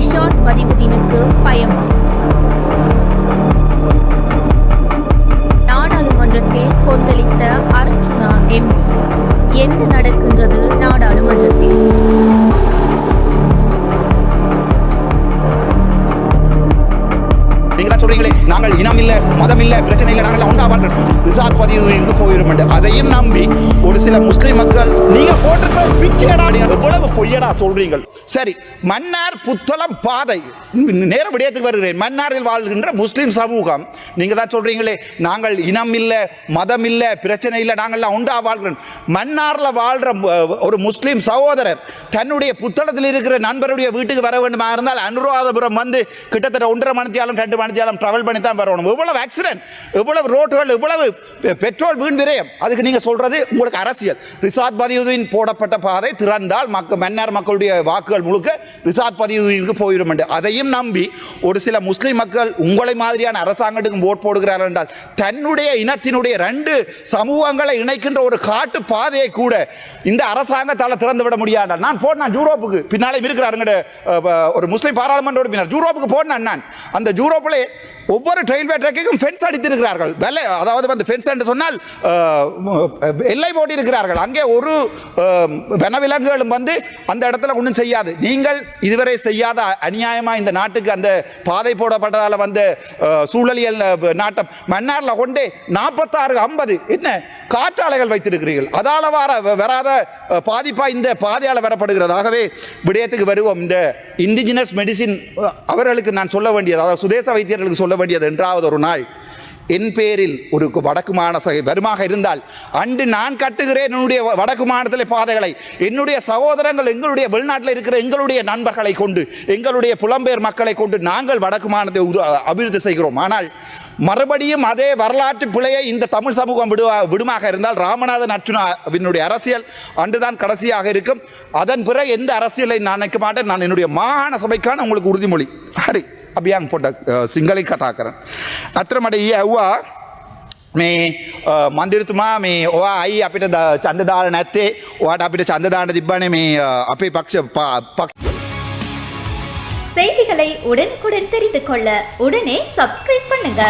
ரிஷாட் பதிவுதீனுக்கு பயமா? நாடாளுமன்றத்தில் கொந்தளித்த அர்ச்சுனா எம்பி என்ன நடக்கின்றது நாடாளுமன்றத்தில்? நாங்கள் இனம் இல்லை மதம் இல்லை பிரச்சனை இல்லை நாங்கள் ஒன்றா வாழ்றோம் ரிசார்ட் பதிவுக்கு போயிடும் அதையும் நம்பி ஒரு சில முஸ்லிம் மக்கள் நீங்க போட்டிருக்கிற பிச்சையடா எவ்வளவு பொய்யடா சொல்றீங்க சரி மன்னார் புத்தளம் பாதை. நேர விடயத்துக்கு வருகிறேன். மன்னாரில் வாழ்கின்ற முஸ்லிம் சமூகம் நீங்க தான் சொல்றீங்களே நாங்கள் இனம் இல்லை மதம் இல்லை பிரச்சனை இல்லை நாங்கள்லாம் ஒன்றா வாழ்கிறோம். மன்னாரில் வாழ்ற ஒரு முஸ்லிம் சகோதரர் தன்னுடைய புத்தளத்தில் இருக்கிற நண்பருடைய வீட்டுக்கு வர வேண்டுமா இருந்தால் அனுராதபுரம் வந்து கிட்டத்தட்ட ஒன்றரை மணித்தியாலும் ரெண்டு மணித்தியாலும் ட்ராவல் பண்ணி தான் வரணும். எவ்வளவு ஆக்சிடென்ட் எவ்வளவு ரோட்டுகள் எவ்வளவு பெட்ரோல் வீண் விரயம். அதுக்கு நீங்கள் சொல்கிறது உங்களுக்கு அரசியல். ரிசாத் பதிவுதீன் போடப்பட்ட பாதை திறந்தால் மக்கள் மன்னார் மக்களுடைய வாக்குகள் முழுக்க ரிசாத் பதிவுதீனுக்கு போயிடும் என்று. அதையும் நம்பி ஒரு சில முஸ்லீம் மக்கள் உங்களை மாதிரியான அரசாங்கத்துக்கு ஓட் போடுகிறார்கள் என்றால் தன்னுடைய இனத்தினுடைய ரெண்டு சமூகங்களை இணைக்கின்ற ஒரு காட்டு பாதையை கூட இந்த அரசாங்கத்தால் திறந்து விட முடியாது நான் போனேன் யூரோப்புக்கு. பின்னாலே இருக்கிறாருங்க ஒரு முஸ்லீம் பாராளுமன்ற உறுப்பினர் யூரோப்புக்கு போனேன் நான். அந்த ஜூரோப்பிலே ஒவ்வொரு ரயில்வே ட்ராக்குக்கும் ஃபென்ஸ் அடித்திருக்கிறார்கள். வெள்ளை அதாவது வந்து ஃபென்ஸ் என்று சொன்னால் எல்லை போட்டி இருக்கிறார்கள் அங்கே ஒரு வனவிலங்குகளும் வந்து அந்த இடத்துல ஒன்றும் செய்யாது. நீங்கள் இதுவரை செய்யாத அநியாயமாக இந்த நாட்டுக்கு அந்த பாதை போடப்பட்டதால் வந்து சூழலியல் நாட்டம். மன்னாரில் கொண்டே நாற்பத்தாறு ஐம்பது என்ன? காற்றாலைகள் வைத்திருக்கிறீர்கள். அதால வர வராத பாதிப்பாக பாதிப்பா இந்த பாதையால் வரப்படுகிறதாகவே விடயத்துக்கு வருவோம். இந்த இண்டிஜினஸ் மெடிசின் அவர்களுக்கு நான் சொல்ல வேண்டியது அதாவது சுதேச வைத்தியர்களுக்கு சொல்ல வேண்டியது என்றாவது ஒரு நாள். என் பேரில் ஒரு வடக்கு மாநில சகை வருமாக இருந்தால் அன்று நான் கட்டுகிறேன் என்னுடைய வ- வடக்கு மாநிலத்தில் பாதைகளை. என்னுடைய சகோதரங்கள் எங்களுடைய வெளிநாட்டில் இருக்கிற எங்களுடைய நண்பர்களை கொண்டு எங்களுடைய புலம்பெயர் மக்களை கொண்டு நாங்கள் வடக்கு மாநிலத்தை அபிவிருத்தி செய்கிறோம். ஆனால் மறுபடியும் அதே வரலாற்று பிழையை இந்த தமிழ் சமூகம் விடுவா விடுமாக இருந்தால் ராமநாதன் அர்ஜுனாவினுடைய அரசியல் அன்றுதான் கடைசியாக இருக்கும். அதன் பிறகு எந்த அரசியலை நான் நினைக்க மாட்டேன். நான் என்னுடைய மாகாண சபைக்கான உங்களுக்கு உறுதிமொழி. ஹரி. අභියන් පොඩක් සිංහලින් කතා කරන්න. ඇතර මට ඊ ඇව්වා මේ අ, මන්දිරතුමා මේ ඔයා අයි අපිට ද- චන්ද දාල නැත්තේ ඔයාට අපිට චන්දදාන තිබ්බන මේ අ, අපේ පක්ෂ ප- පක් செய்திகளை உடனுக்குடன் தெரிந்து கொள்ள உடனே சப்ஸ்கிரைப் பண்ணுங்க